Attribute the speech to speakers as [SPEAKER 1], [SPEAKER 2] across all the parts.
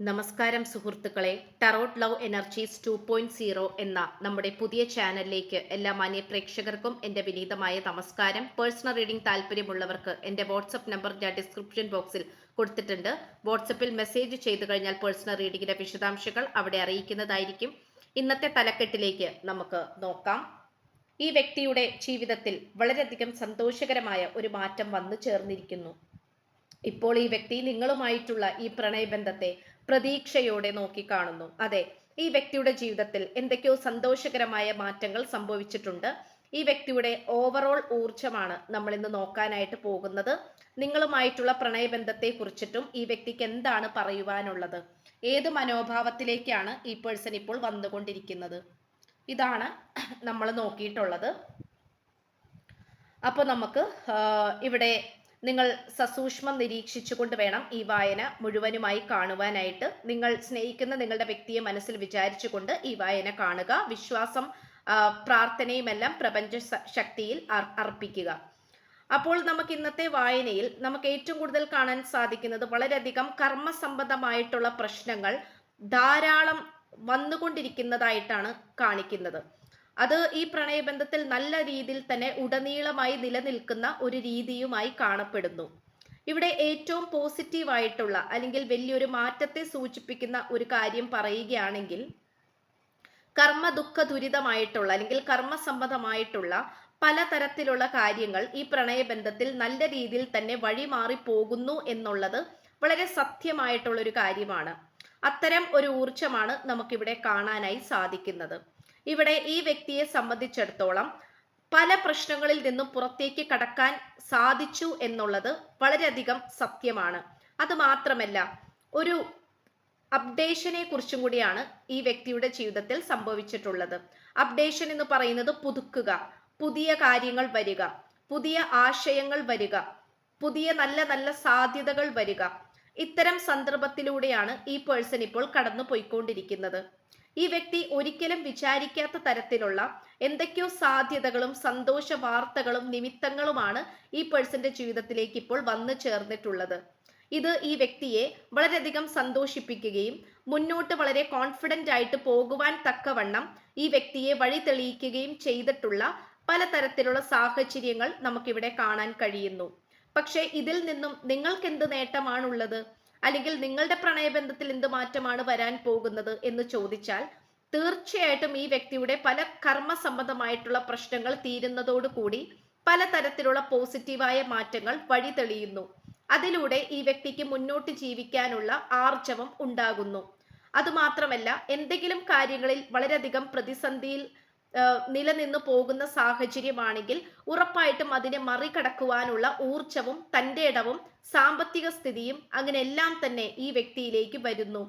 [SPEAKER 1] നമസ്കാരം സുഹൃത്തുക്കളെ tarot love energies two point zero എന്ന നമ്മുടെ പുതിയ ചാനലിലേക്ക് എല്ലാ മാന്യ പ്രേക്ഷകർക്കും എന്റെ വിനീതമായ നമസ്കാരം. പേഴ്സണൽ റീഡിംഗ് താല്പര്യമുള്ളവർക്ക് എന്റെ വാട്സപ്പ് നമ്പർ ഞാൻ ഡിസ്ക്രിപ്ഷൻ ബോക്സിൽ കൊടുത്തിട്ടുണ്ട്. വാട്സപ്പിൽ മെസ്സേജ് ചെയ്തു കഴിഞ്ഞാൽ പേഴ്സണൽ റീഡിങ്ങിന്റെ വിശദാംശങ്ങൾ അവിടെ അറിയിക്കുന്നതായിരിക്കും. ഇന്നത്തെ തലക്കെട്ടിലേക്ക് നമുക്ക് നോക്കാം. ഈ വ്യക്തിയുടെ ജീവിതത്തിൽ വളരെയധികം സന്തോഷകരമായ ഒരു മാറ്റം വന്നു ചേർന്നിരിക്കുന്നു. ഇപ്പോൾ ഈ വ്യക്തി നിങ്ങളുമായിട്ടുള്ള ഈ പ്രണയബന്ധത്തെ പ്രതീക്ഷയോടെ നോക്കിക്കാണുന്നു അതെ ഈ വ്യക്തിയുടെ ജീവിതത്തിൽ എന്തൊക്കെയോ സന്തോഷകരമായ മാറ്റങ്ങൾ സംഭവിച്ചിട്ടുണ്ട്. ഈ വ്യക്തിയുടെ ഓവറോൾ ഊർജമാണ് നമ്മൾ ഇന്ന് നോക്കാനായിട്ട് പോകുന്നത്. നിങ്ങളുമായിട്ടുള്ള പ്രണയബന്ധത്തെ കുറിച്ചിട്ടും ഈ വ്യക്തിക്ക് എന്താണ് പറയുവാനുള്ളത്? ഏത് മനോഭാവത്തിലേക്കാണ് ഈ പേഴ്സൺ ഇപ്പോൾ വന്നുകൊണ്ടിരിക്കുന്നത്? ഇതാണ് നമ്മൾ നോക്കിയിട്ടുള്ളത്. അപ്പോൾ നമുക്ക് ഇവിടെ നിങ്ങൾ സസൂക്ഷ്മം നിരീക്ഷിച്ചുകൊണ്ട് വേണം ഈ വായന മുഴുവനുമായി കാണുവാനായിട്ട്. നിങ്ങൾ സ്നേഹിക്കുന്ന നിങ്ങളുടെ വ്യക്തിയെ മനസ്സിൽ വിചാരിച്ചുകൊണ്ട് ഈ വായന കാണുക. വിശ്വാസം പ്രാർത്ഥനയുമെല്ലാം പ്രപഞ്ച ശക്തിയിൽ അർപ്പിക്കുക. അപ്പോൾ നമുക്ക് ഇന്നത്തെ വായനയിൽ നമുക്ക് ഏറ്റവും കൂടുതൽ കാണാൻ സാധിക്കുന്നത് വളരെയധികം കർമ്മസംബന്ധമായിട്ടുള്ള പ്രശ്നങ്ങൾ ധാരാളം വന്നുകൊണ്ടിരിക്കുന്നതായിട്ടാണ് കാണിക്കുന്നത്. അത് ഈ പ്രണയബന്ധത്തിൽ നല്ല രീതിയിൽ തന്നെ ഉടനീളമായി നിലനിൽക്കുന്ന ഒരു രീതിയുമായി കാണപ്പെടുന്നു. ഇവിടെ ഏറ്റവും പോസിറ്റീവായിട്ടുള്ള അല്ലെങ്കിൽ വലിയൊരു മാറ്റത്തെ സൂചിപ്പിക്കുന്ന ഒരു കാര്യം പറയുകയാണെങ്കിൽ കർമ്മ ദുഃഖ ദുരിതമായിട്ടുള്ള അല്ലെങ്കിൽ കർമ്മസംബന്ധമായിട്ടുള്ള പലതരത്തിലുള്ള കാര്യങ്ങൾ ഈ പ്രണയബന്ധത്തിൽ നല്ല രീതിയിൽ തന്നെ വഴിമാറി പോകുന്നു എന്നുള്ളത് വളരെ സത്യമായിട്ടുള്ള ഒരു കാര്യമാണ്. അത്തരം ഒരു ഊർജമാണ് നമുക്കിവിടെ കാണാനായി സാധിക്കുന്നത്. ഇവിടെ ഈ വ്യക്തിയെ സംബന്ധിച്ചിടത്തോളം പല പ്രശ്നങ്ങളിൽ നിന്നും പുറത്തേക്ക് കടക്കാൻ സാധിച്ചു എന്നുള്ളത് വളരെയധികം സത്യമാണ്. അത് മാത്രമല്ല ഒരു അപ്ഡേഷനെ കുറിച്ചും കൂടിയാണ് ഈ വ്യക്തിയുടെ ജീവിതത്തിൽ സംഭവിച്ചിട്ടുള്ളത്. അപ്ഡേഷൻ എന്ന് പറയുന്നത് പുതുക്കുക പുതിയ കാര്യങ്ങൾ വരിക പുതിയ ആശയങ്ങൾ വരിക പുതിയ നല്ല നല്ല സാധ്യതകൾ വരിക. ഇത്തരം സന്ദർഭത്തിലൂടെയാണ് ഈ പേഴ്സൺ ഇപ്പോൾ കടന്നു പോയിക്കൊണ്ടിരിക്കുന്നത് ഈ വ്യക്തി ഒരിക്കലും വിചാരിക്കാത്ത തരത്തിലുള്ള എന്തൊക്കെയോ സാധ്യതകളും സന്തോഷ വാർത്തകളും നിമിത്തങ്ങളുമാണ് ഈ പേഴ്സന്റെ ജീവിതത്തിലേക്ക് ഇപ്പോൾ വന്നു ചേർന്നിട്ടുള്ളത്. ഇത് ഈ വ്യക്തിയെ വളരെയധികം സന്തോഷിപ്പിക്കുകയും മുന്നോട്ട് വളരെ കോൺഫിഡന്റ് ആയിട്ട് പോകുവാൻ തക്കവണ്ണം ഈ വ്യക്തിയെ വഴി തെളിയിക്കുകയും ചെയ്തിട്ടുള്ള പലതരത്തിലുള്ള സാഹചര്യങ്ങൾ നമുക്കിവിടെ കാണാൻ കഴിയുന്നു. പക്ഷേ ഇതിൽ നിന്നും നിങ്ങൾക്ക് എന്ത് നേട്ടമാണുള്ളത്? അല്ലെങ്കിൽ നിങ്ങളുടെ പ്രണയബന്ധത്തിൽ എന്ത് മാറ്റമാണ് വരാൻ പോകുന്നത് എന്ന് ചോദിച്ചാൽ തീർച്ചയായിട്ടും ഈ വ്യക്തിയുടെ പല കർമ്മ സംബന്ധമായിട്ടുള്ള പ്രശ്നങ്ങൾ തീരുന്നതോടുകൂടി പലതരത്തിലുള്ള പോസിറ്റീവായ മാറ്റങ്ങൾ വഴി തെളിയുന്നു. അതിലൂടെ ഈ വ്യക്തിക്ക് മുന്നോട്ട് ജീവിക്കാനുള്ള ആർജവം ഉണ്ടാകുന്നു. അതുമാത്രമല്ല എന്തെങ്കിലും കാര്യങ്ങളിൽ വളരെയധികം പ്രതിസന്ധിയിൽ നിലനിന്നു പോകുന്ന സാഹചര്യമാണെങ്കിൽ ഉറപ്പായിട്ടും അതിനെ മറികടക്കുവാനുള്ള ഊർജവും തന്റെ ഇടവും സാമ്പത്തിക സ്ഥിതിയും അങ്ങനെ എല്ലാം തന്നെ ഈ വ്യക്തിയിലേക്ക് വരുന്നു.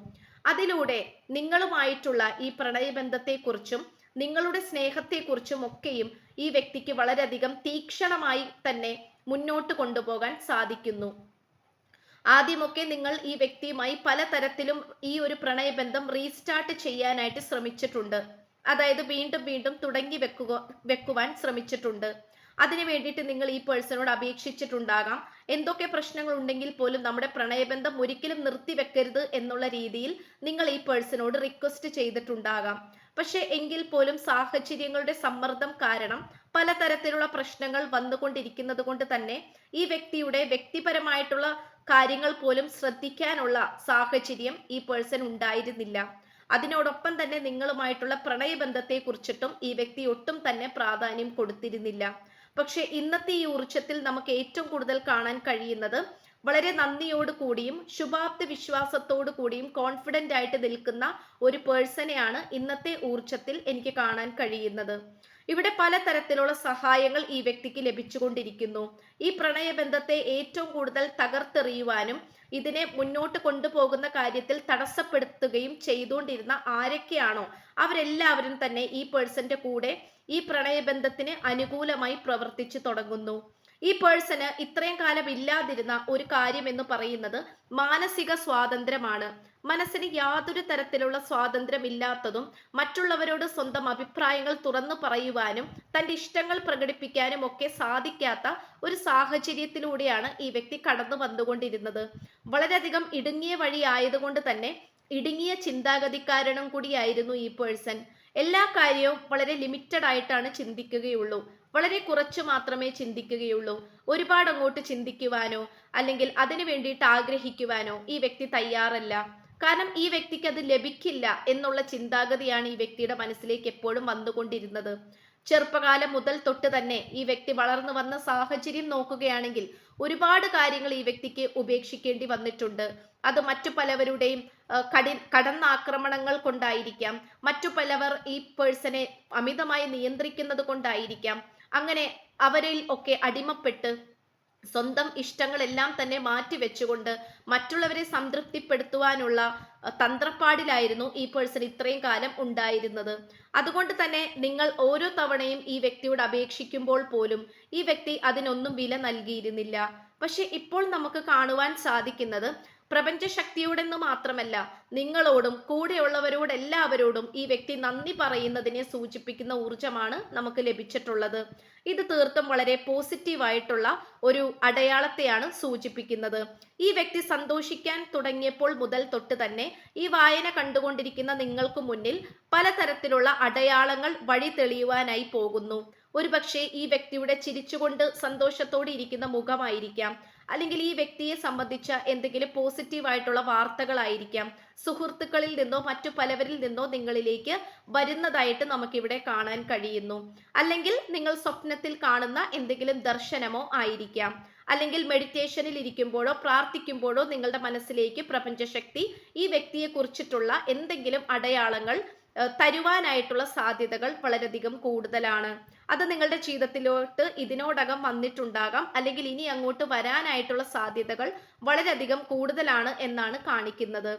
[SPEAKER 1] അതിലൂടെ നിങ്ങളുമായിട്ടുള്ള ഈ പ്രണയബന്ധത്തെക്കുറിച്ചും നിങ്ങളുടെ സ്നേഹത്തെക്കുറിച്ചും ഒക്കെയും ഈ വ്യക്തിക്ക് വളരെയധികം തീക്ഷണമായി തന്നെ മുന്നോട്ട് കൊണ്ടുപോകാൻ സാധിക്കുന്നു. ആദ്യമൊക്കെ നിങ്ങൾ ഈ വ്യക്തിയുമായി പലതരത്തിലും ഈ ഒരു പ്രണയബന്ധം റീസ്റ്റാർട്ട് ചെയ്യാനായിട്ട് ശ്രമിച്ചിട്ടുണ്ട്. അതായത് വീണ്ടും വീണ്ടും തുടങ്ങി വെക്കുക വെക്കുവാൻ ശ്രമിച്ചിട്ടുണ്ട്. അതിനു വേണ്ടിയിട്ട് നിങ്ങൾ ഈ പേഴ്സണോട് അപേക്ഷിച്ചിട്ടുണ്ടാകാം. എന്തൊക്കെ പ്രശ്നങ്ങൾ ഉണ്ടെങ്കിൽ പോലും നമ്മുടെ പ്രണയബന്ധം ഒരിക്കലും നിർത്തിവെക്കരുത് എന്നുള്ള രീതിയിൽ നിങ്ങൾ ഈ പേഴ്സണോട് റിക്വസ്റ്റ് ചെയ്തിട്ടുണ്ടാകാം. പക്ഷെ എങ്കിൽ പോലും സാഹചര്യങ്ങളുടെ സമ്മർദ്ദം കാരണം പലതരത്തിലുള്ള പ്രശ്നങ്ങൾ വന്നുകൊണ്ടിരിക്കുന്നത് കൊണ്ട് തന്നെ ഈ വ്യക്തിയുടെ വ്യക്തിപരമായിട്ടുള്ള കാര്യങ്ങൾ പോലും ശ്രദ്ധിക്കാനുള്ള സാഹചര്യം ഈ പേഴ്സൺ ഉണ്ടായിരുന്നില്ല. അതിനോടൊപ്പം തന്നെ നിങ്ങളുമായിട്ടുള്ള പ്രണയബന്ധത്തെ കുറിച്ചിട്ടും ഈ വ്യക്തി ഒട്ടും തന്നെ പ്രാധാന്യം കൊടുത്തിരുന്നില്ല. പക്ഷെ ഇന്നത്തെ ഈ ഊർജത്തിൽ നമുക്ക് ഏറ്റവും കൂടുതൽ കാണാൻ കഴിയുന്നത് വളരെ നന്ദിയോട് കൂടിയും ശുഭാപ്തി വിശ്വാസത്തോടു കൂടിയും കോൺഫിഡന്റ് ആയിട്ട് നിൽക്കുന്ന ഒരു പേഴ്സണെയാണ് ഇന്നത്തെ ഊർജത്തിൽ എനിക്ക് കാണാൻ കഴിയുന്നത്. ഇവിടെ പലതരത്തിലുള്ള സഹായങ്ങൾ ഈ വ്യക്തിക്ക് ലഭിച്ചുകൊണ്ടിരിക്കുന്നു. ഈ പ്രണയബന്ധത്തെ ഏറ്റവും കൂടുതൽ തകർത്തെറിയുവാനും ഇതിനെ മുന്നോട്ട് കൊണ്ടുപോകുന്ന കാര്യത്തിൽ തടസ്സപ്പെടുത്തുകയും ചെയ്തുകൊണ്ടിരുന്ന ആരൊക്കെയാണോ അവരെല്ലാവരും തന്നെ ഈ പേഴ്സന്റെ കൂടെ ഈ പ്രണയബന്ധത്തിന് അനുകൂലമായി പ്രവർത്തിച്ചു തുടങ്ങുന്നു. ഈ പേഴ്സണ് ഇത്രയും കാലം ഇല്ലാതിരുന്ന ഒരു കാര്യം എന്ന് പറയുന്നത് മാനസിക സ്വാതന്ത്ര്യമാണ്. മനസ്സിന് യാതൊരു തരത്തിലുള്ള സ്വാതന്ത്ര്യമില്ലാത്തതും മറ്റുള്ളവരോട് സ്വന്തം അഭിപ്രായങ്ങൾ തുറന്നു പറയുവാനും തന്റെ ഇഷ്ടങ്ങൾ പ്രകടിപ്പിക്കാനും ഒക്കെ സാധിക്കാത്ത ഒരു സാഹചര്യത്തിലൂടെയാണ് ഈ വ്യക്തി കടന്നു വന്നുകൊണ്ടിരുന്നത്. വളരെയധികം ഇടുങ്ങിയ വഴി ആയതുകൊണ്ട് തന്നെ ഇടുങ്ങിയ ചിന്താഗതിക്കാരനും കൂടിയായിരുന്നു ഈ പേഴ്സൺ എല്ലാ കാര്യവും വളരെ ലിമിറ്റഡ് ആയിട്ടാണ് ചിന്തിക്കുകയുള്ളൂ. വളരെ കുറച്ച് മാത്രമേ ചിന്തിക്കുകയുള്ളൂ. ഒരുപാട് അങ്ങോട്ട് ചിന്തിക്കുവാനോ അല്ലെങ്കിൽ അതിനു വേണ്ടിയിട്ട് ആഗ്രഹിക്കുവാനോ ഈ വ്യക്തി തയ്യാറല്ല. കാരണം ഈ വ്യക്തിക്ക് അത് ലഭിക്കില്ല എന്നുള്ള ചിന്താഗതിയാണ് ഈ വ്യക്തിയുടെ മനസ്സിലേക്ക് എപ്പോഴും വന്നുകൊണ്ടിരുന്നത്. ചെറുപ്പകാലം മുതൽ തൊട്ട് തന്നെ ഈ വ്യക്തി വളർന്നു വന്ന സാഹചര്യം നോക്കുകയാണെങ്കിൽ ഒരുപാട് കാര്യങ്ങൾ ഈ വ്യക്തിക്ക് ഉപേക്ഷിക്കേണ്ടി വന്നിട്ടുണ്ട്. അത് മറ്റു പലവരുടെയും കടി കടന്നാക്രമണങ്ങൾ കൊണ്ടായിരിക്കാം. മറ്റു പലവർ ഈ പേഴ്സണെ അമിതമായി നിയന്ത്രിക്കുന്നത് കൊണ്ടായിരിക്കാം. അങ്ങനെ അവരിൽ ഒക്കെ അടിമപ്പെട്ട് സ്വന്തം ഇഷ്ടങ്ങളെല്ലാം തന്നെ മാറ്റി വെച്ചുകൊണ്ട് മറ്റുള്ളവരെ സംതൃപ്തിപ്പെടുത്തുവാനുള്ള തന്ത്രപ്പാടിലായിരുന്നു ഈ പേഴ്സൺ ഇത്രയും കാലം ഉണ്ടായിരുന്നത്. അതുകൊണ്ട് തന്നെ നിങ്ങൾ ഓരോ തവണയും ഈ വ്യക്തിയോട് അപേക്ഷിക്കുമ്പോൾ പോലും ഈ വ്യക്തി അതിനൊന്നും വില നൽകിയിരുന്നില്ല. പക്ഷെ ഇപ്പോൾ നമുക്ക് കാണുവാൻ സാധിക്കുന്നത് പ്രപഞ്ചശക്തിയോടെന്ന് മാത്രമല്ല നിങ്ങളോടും കൂടെയുള്ളവരോട് എല്ലാവരോടും ഈ വ്യക്തി നന്ദി പറയുന്നതിനെ സൂചിപ്പിക്കുന്ന ഊർജമാണ് നമുക്ക് ലഭിച്ചിട്ടുള്ളത്. ഇത് തീർത്തും വളരെ പോസിറ്റീവായിട്ടുള്ള ഒരു അടയാളത്തെയാണ് സൂചിപ്പിക്കുന്നത്. ഈ വ്യക്തി സന്തോഷിക്കാൻ തുടങ്ങിയപ്പോൾ മുതൽ തൊട്ട് തന്നെ ഈ വായന കണ്ടുകൊണ്ടിരിക്കുന്ന നിങ്ങൾക്ക് മുന്നിൽ പലതരത്തിലുള്ള അടയാളങ്ങൾ വഴി തെളിയുവാനായി പോകുന്നു. ഒരുപക്ഷെ ഈ വ്യക്തിയുടെ ചിരിച്ചുകൊണ്ട് സന്തോഷത്തോടെ ഇരിക്കുന്ന മുഖമായിരിക്കാം. അല്ലെങ്കിൽ ഈ വ്യക്തിയെ സംബന്ധിച്ച എന്തെങ്കിലും പോസിറ്റീവായിട്ടുള്ള വാർത്തകളായിരിക്കാം. സുഹൃത്തുക്കളിൽ നിന്നോ മറ്റു പലവരിൽ നിന്നോ നിങ്ങളിലേക്ക് വരുന്നതായിട്ട് നമുക്കിവിടെ കാണാൻ കഴിയുന്നു. അല്ലെങ്കിൽ നിങ്ങൾ സ്വപ്നത്തിൽ കാണുന്ന എന്തെങ്കിലും ദർശനമോ ആയിരിക്കാം. അല്ലെങ്കിൽ മെഡിറ്റേഷനിൽ ഇരിക്കുമ്പോഴോ പ്രാർത്ഥിക്കുമ്പോഴോ നിങ്ങളുടെ മനസ്സിലേക്ക് പ്രപഞ്ചശക്തി ഈ വ്യക്തിയെ കുറിച്ചിട്ടുള്ള എന്തെങ്കിലും അടയാളങ്ങൾ തരുവാനായിട്ടുള്ള സാധ്യതകൾ വളരെയധികം കൂടുതലാണ്. അത് നിങ്ങളുടെ ജീവിതത്തിലോട്ട് ഇതിനോടകം വന്നിട്ടുണ്ടാകാം. അല്ലെങ്കിൽ ഇനി അങ്ങോട്ട് വരാനായിട്ടുള്ള സാധ്യതകൾ വളരെയധികം കൂടുതലാണ് എന്നാണ് കാണിക്കുന്നത്.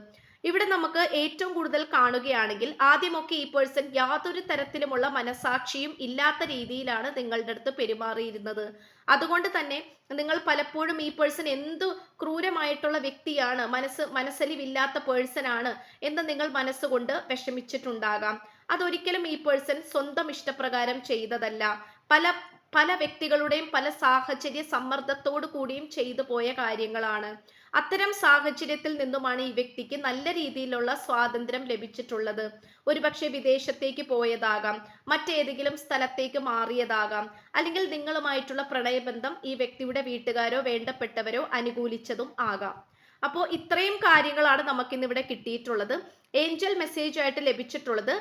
[SPEAKER 1] ഇവിടെ നമുക്ക് ഏറ്റവും കൂടുതൽ കാണുകയാണെങ്കിൽ ആദ്യമൊക്കെ ഈ പേഴ്സൺ യാതൊരു തരത്തിലുമുള്ള മനസാക്ഷിയും ഇല്ലാത്ത രീതിയിലാണ് നിങ്ങളുടെ അടുത്ത് പെരുമാറിയിരുന്നത്. അതുകൊണ്ട് തന്നെ നിങ്ങൾ പലപ്പോഴും ഈ പേഴ്സൺ എന്തു ക്രൂരമായിട്ടുള്ള വ്യക്തിയാണ് മനസ്സ് മനസ്സലിവില്ലാത്ത പേഴ്സൺ ആണ് എന്ന് നിങ്ങൾ മനസ്സുകൊണ്ട് വിഷമിച്ചിട്ടുണ്ടാകാം. അതൊരിക്കലും ഈ പേഴ്സൺ സ്വന്തം ഇഷ്ടപ്രകാരം ചെയ്തതല്ല. പല പല വ്യക്തികളുടെയും പല സാഹചര്യ സമ്മർദ്ദത്തോടു കൂടിയും ചെയ്തു പോയ കാര്യങ്ങളാണ്. അത്തരം സാഹചര്യത്തിൽ നിന്നുമാണ് ഈ വ്യക്തിക്ക് നല്ല രീതിയിലുള്ള സ്വാതന്ത്ര്യം ലഭിച്ചിട്ടുള്ളത്. ഒരുപക്ഷെ വിദേശത്തേക്ക് പോയതാകാം മറ്റേതെങ്കിലും സ്ഥലത്തേക്ക് മാറിയതാകാം അല്ലെങ്കിൽ നിങ്ങളുമായിട്ടുള്ള പ്രണയബന്ധം ഈ വ്യക്തിയുടെ വീട്ടുകാരോ വേണ്ടപ്പെട്ടവരോ അനുകൂലിച്ചതും ആകാം. അപ്പോൾ ഇത്രയും കാര്യങ്ങളാണ് നമുക്കിന്നിവിടെ കിട്ടിയിട്ടുള്ളത്. ഏഞ്ചൽ മെസ്സേജായിട്ട് ലഭിച്ചിട്ടുള്ളത്.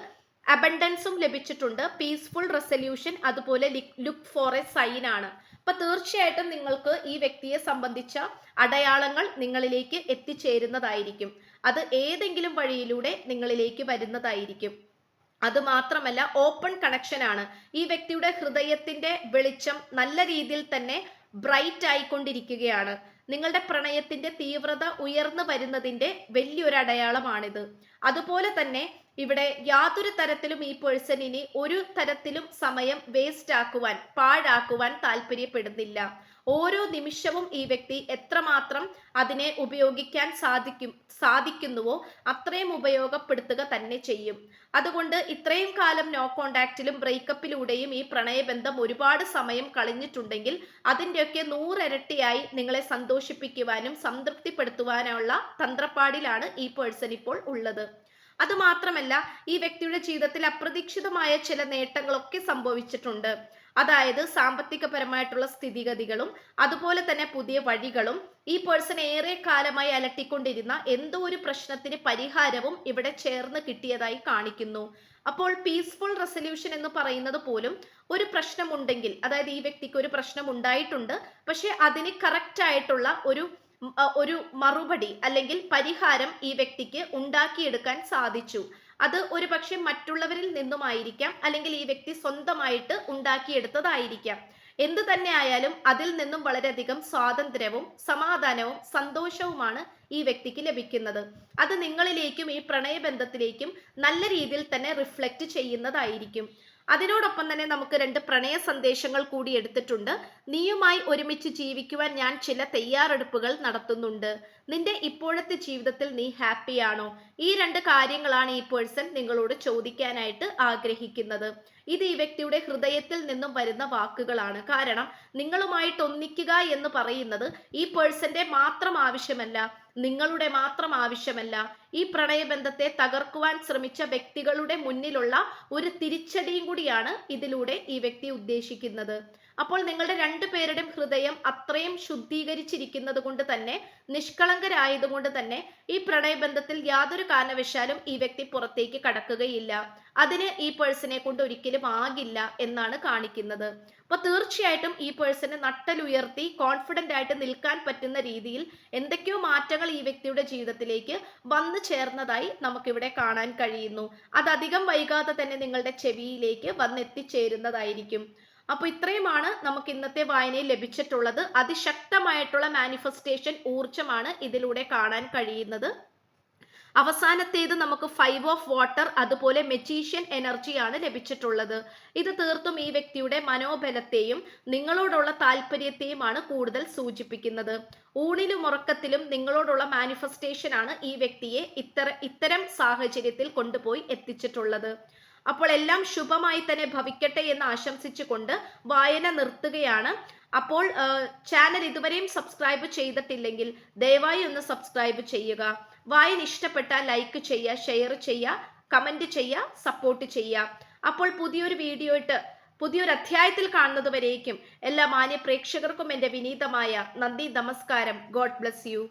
[SPEAKER 1] അബണ്ടൻസും ലഭിച്ചിട്ടുണ്ട്. പീസ്ഫുൾ റെസൊല്യൂഷൻ അതുപോലെ ലുക്ക് ഫോർ എ സൈൻ ആണ്. അപ്പൊ തീർച്ചയായിട്ടും നിങ്ങൾക്ക് ഈ വ്യക്തിയെ സംബന്ധിച്ച അടയാളങ്ങൾ നിങ്ങളിലേക്ക് എത്തിച്ചേരുന്നതായിരിക്കും. അത് ഏതെങ്കിലും വഴിയിലൂടെ നിങ്ങളിലേക്ക് വരുന്നതായിരിക്കും. അത് മാത്രമല്ല ഓപ്പൺ കണക്ഷൻ ആണ്. ഈ വ്യക്തിയുടെ ഹൃദയത്തിന്റെ വെളിച്ചം നല്ല രീതിയിൽ തന്നെ ബ്രൈറ്റ് ആയിക്കൊണ്ടിരിക്കുകയാണ്. നിങ്ങളുടെ പ്രണയത്തിന്റെ തീവ്രത ഉയർന്നു വരുന്നതിന്റെ വലിയൊരു അടയാളമാണിത് അതുപോലെ തന്നെ ഇവിടെ യാതൊരു തരത്തിലും ഈ പേഴ്സണിനെ ഒരു തരത്തിലും സമയം വേസ്റ്റ് ആക്കുവാൻ പാഴാക്കുവാൻ താല്പര്യപ്പെടുന്നില്ല. ഓരോ നിമിഷവും ഈ വ്യക്തി എത്രമാത്രം അതിനെ ഉപയോഗിക്കാൻ സാധിക്കും സാധിക്കുന്നുവോ അത്രയും ഉപയോഗപ്പെടുത്തുക തന്നെ ചെയ്യും. അതുകൊണ്ട് ഇത്രയും കാലം നോ കോണ്ടാക്റ്റിലും ബ്രേക്കപ്പിലൂടെയും ഈ പ്രണയബന്ധം ഒരുപാട് സമയം കളഞ്ഞിട്ടുണ്ടെങ്കിൽ അതിന്റെയൊക്കെ നൂറിരട്ടിയായി നിങ്ങളെ സന്തോഷിപ്പിക്കുവാനും സംതൃപ്തിപ്പെടുത്തുവാനുള്ള തന്ത്രപ്പാടിലാണ് ഈ പേഴ്സൺ ഇപ്പോൾ ഉള്ളത്. അതുമാത്രമല്ല ഈ വ്യക്തിയുടെ ജീവിതത്തിൽ അപ്രതീക്ഷിതമായ ചില നേട്ടങ്ങളൊക്കെ സംഭവിച്ചിട്ടുണ്ട്. അതായത് സാമ്പത്തികപരമായിട്ടുള്ള സ്ഥിതിഗതികളും അതുപോലെ തന്നെ പുതിയ വഴികളും ഈ പേഴ്സൺ ഏറെ കാലമായി അലട്ടിക്കൊണ്ടിരുന്ന എന്തോ ഒരു പ്രശ്നത്തിന് പരിഹാരവും ഇവിടെ ചേർന്ന് കിട്ടിയതായി കാണിക്കുന്നു. അപ്പോൾ പീസ്ഫുൾ റെസൊല്യൂഷൻ എന്ന് പറയുന്നത് പോലും ഒരു പ്രശ്നമുണ്ടെങ്കിൽ അതായത് ഈ വ്യക്തിക്ക് ഒരു പ്രശ്നം ഉണ്ടായിട്ടുണ്ട് പക്ഷെ അതിന് കറക്റ്റ് ആയിട്ടുള്ള ഒരു ഒരു മറുപടി അല്ലെങ്കിൽ പരിഹാരം ഈ വ്യക്തിക്ക് ഉണ്ടാക്കിയെടുക്കാൻ സാധിച്ചു. അത് ഒരു പക്ഷെ മറ്റുള്ളവരിൽ നിന്നുമായിരിക്കാം അല്ലെങ്കിൽ ഈ വ്യക്തി സ്വന്തമായിട്ട് ഉണ്ടാക്കിയെടുത്തതായിരിക്കാം. എന്തു തന്നെ ആയാലും അതിൽ നിന്നും വളരെയധികം സ്വാതന്ത്ര്യവും സമാധാനവും സന്തോഷവുമാണ് ഈ വ്യക്തിക്ക് ലഭിക്കുന്നത്. അത് നിങ്ങളിലേക്കും ഈ പ്രണയബന്ധത്തിലേക്കും നല്ല രീതിയിൽ തന്നെ റിഫ്ലക്റ്റ് ചെയ്യുന്നതായിരിക്കും. അതിനോടൊപ്പം തന്നെ നമുക്ക് രണ്ട് പ്രണയ സന്ദേശങ്ങൾ കൂടി എടുത്തിട്ടുണ്ട്. നീയുമായി ഒരുമിച്ച് ജീവിക്കുവാൻ ഞാൻ ചില തയ്യാറെടുപ്പുകൾ നടത്തുന്നുണ്ട്. നിന്റെ ഇപ്പോഴത്തെ ജീവിതത്തിൽ നീ ഹാപ്പിയാണോ? ഈ രണ്ട് കാര്യങ്ങളാണ് ഈ പേഴ്സൺ നിങ്ങളോട് ചോദിക്കാനായിട്ട് ആഗ്രഹിക്കുന്നത്. ഇത് ഈ വ്യക്തിയുടെ ഹൃദയത്തിൽ നിന്നും വരുന്ന വാക്കുകളാണ്. കാരണം നിങ്ങളുമായിട്ട് ഒന്നിക്കുക എന്ന് പറയുന്നത് ഈ പേഴ്സന്റെ മാത്രം ആവശ്യമല്ല നിങ്ങളുടെ മാത്രം ആവശ്യമല്ല. ഈ പ്രണയബന്ധത്തെ തകർക്കുവാൻ ശ്രമിച്ച വ്യക്തികളുടെ മുന്നിലുള്ള ഒരു തിരിച്ചടിയും കൂടിയാണ് ഇതിലൂടെ ഈ വ്യക്തി ഉദ്ദേശിക്കുന്നത്. അപ്പോൾ നിങ്ങളുടെ രണ്ടു പേരുടെയും ഹൃദയം അത്രയും ശുദ്ധീകരിച്ചിരിക്കുന്നത് കൊണ്ട് തന്നെ നിഷ്കളങ്കരായതുകൊണ്ട് തന്നെ ഈ പ്രണയബന്ധത്തിൽ യാതൊരു കാരണവശാലും ഈ വ്യക്തി പുറത്തേക്ക് കടക്കുകയില്ല. അതിന് ഈ പേഴ്സണെ കൊണ്ട് ഒരിക്കലും ആകില്ല എന്നാണ് കാണിക്കുന്നത്. അപ്പൊ തീർച്ചയായിട്ടും ഈ പേഴ്സണെ നട്ടലുയർത്തി കോൺഫിഡന്റ് ആയിട്ട് നിൽക്കാൻ പറ്റുന്ന രീതിയിൽ എന്തൊക്കെയോ മാറ്റങ്ങൾ ഈ വ്യക്തിയുടെ ജീവിതത്തിലേക്ക് വന്നു ചേർന്നതായി നമുക്കിവിടെ കാണാൻ കഴിയുന്നു. അത് അധികം വൈകാതെ തന്നെ നിങ്ങളുടെ ചെവിയിലേക്ക് വന്നെത്തിച്ചേരുന്നതായിരിക്കും. അപ്പൊ ഇത്രയുമാണ് നമുക്ക് ഇന്നത്തെ വായനയിൽ ലഭിച്ചിട്ടുള്ളത്. അതിശക്തമായിട്ടുള്ള മാനിഫെസ്റ്റേഷൻ ഊർജമാണ് ഇതിലൂടെ കാണാൻ കഴിയുന്നത്. അവസാനത്തേത് നമുക്ക് ഫൈവ് ഓഫ് വാട്ടർ അതുപോലെ മെജീഷ്യൻ എനർജിയാണ് ലഭിച്ചിട്ടുള്ളത്. ഇത് തീർത്തും ഈ വ്യക്തിയുടെ മനോബലത്തെയും നിങ്ങളോടുള്ള താല്പര്യത്തെയുമാണ് കൂടുതൽ സൂചിപ്പിക്കുന്നത്. ഊണിലും ഉറക്കത്തിലും നിങ്ങളോടുള്ള മാനിഫെസ്റ്റേഷൻ ആണ് ഈ വ്യക്തിയെ ഇത്തര ഇത്തരം സാഹചര്യത്തിൽ കൊണ്ടുപോയി എത്തിച്ചിട്ടുള്ളത്. അപ്പോൾ എല്ലാം ശുഭമായി തന്നെ ഭവിക്കട്ടെ എന്ന് ആശംസിച്ചുകൊണ്ട് വായന നിർത്തുകയാണ്. അപ്പോൾ ചാനൽ ഇതുവരെയും സബ്സ്ക്രൈബ് ചെയ്തിട്ടില്ലെങ്കിൽ ദയവായി ഒന്ന് സബ്സ്ക്രൈബ് ചെയ്യുക. വായന ഇഷ്ടപ്പെട്ടാൽ ലൈക്ക് ചെയ്യുക ഷെയർ ചെയ്യുക കമന്റ് ചെയ്യുക സപ്പോർട്ട് ചെയ്യുക. അപ്പോൾ പുതിയൊരു വീഡിയോ ഇട്ട് പുതിയൊരു അധ്യായത്തിൽ കാണുന്നതുവരേക്കും എല്ലാ മാന്യ പ്രേക്ഷകർക്കും എന്റെ വിനീതമായ നന്ദി നമസ്കാരം. God bless you.